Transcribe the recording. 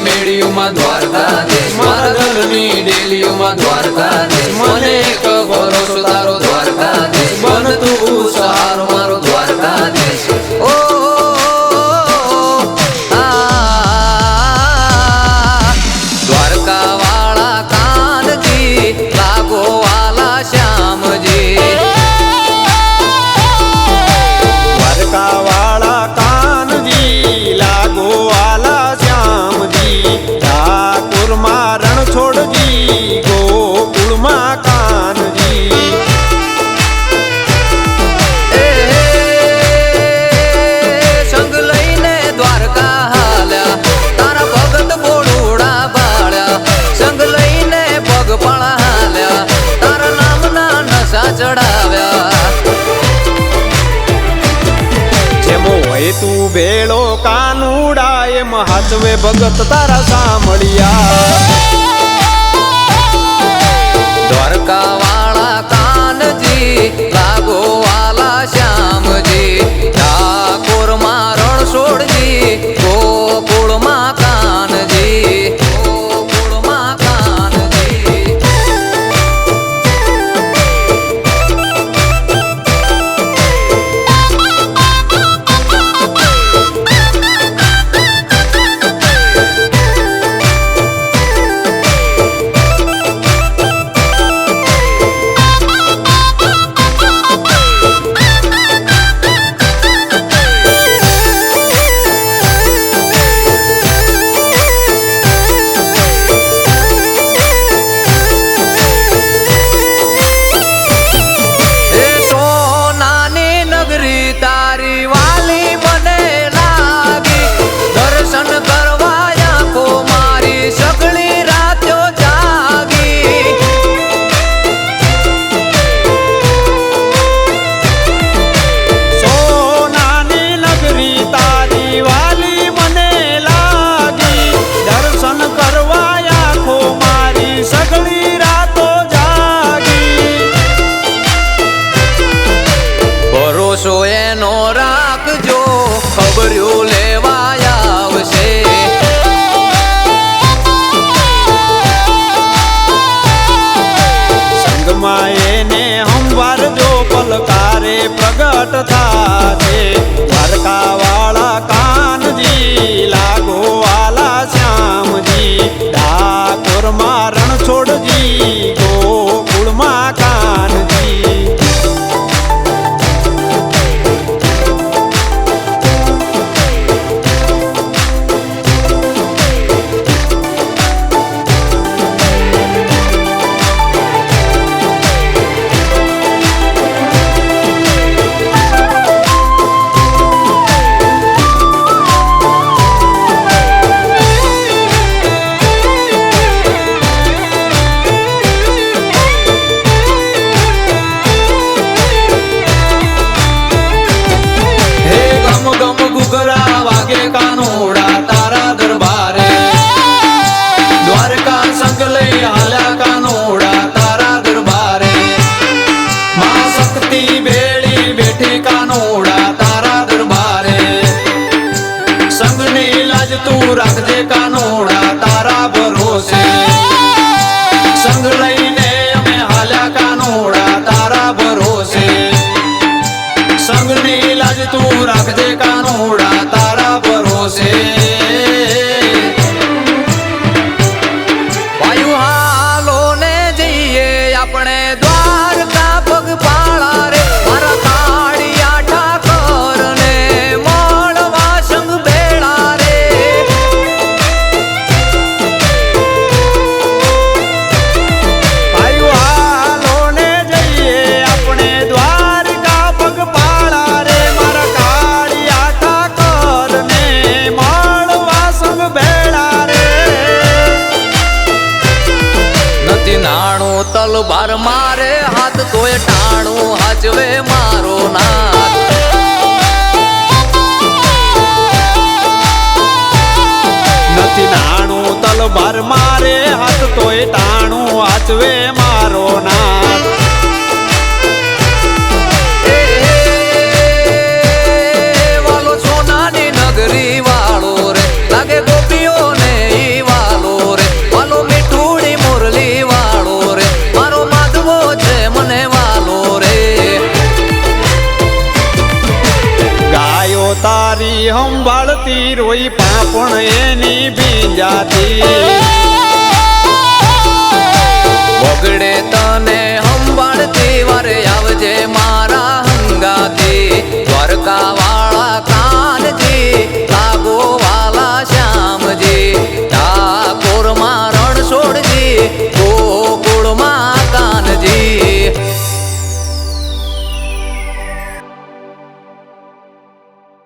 મેળીઓમાં દ્વારકા દે મારા ઘરની ડેલીઓમાં દ્વારકા દે મને એક ભરોસો તારો દ્વારકા હાથવે ભગત તારા સાંભળ્યા. ઝાટ થાશે જ તું રાખજે કાનોડા તારા ભરોસે. સંગ લઈને અમે હાલ્યા કાનોડા તારા ભરોસે. સંગની લાજ તું રાખ ડોલ ભાર મારે હાથ તોય ટાણું હાચવે મારો નાથ. નથી નાણું તલભાર મારે હાથ તોય ટાણું હાચવે સંભાળતી રોઈ પાપણ એની ભીંજાતી વગડે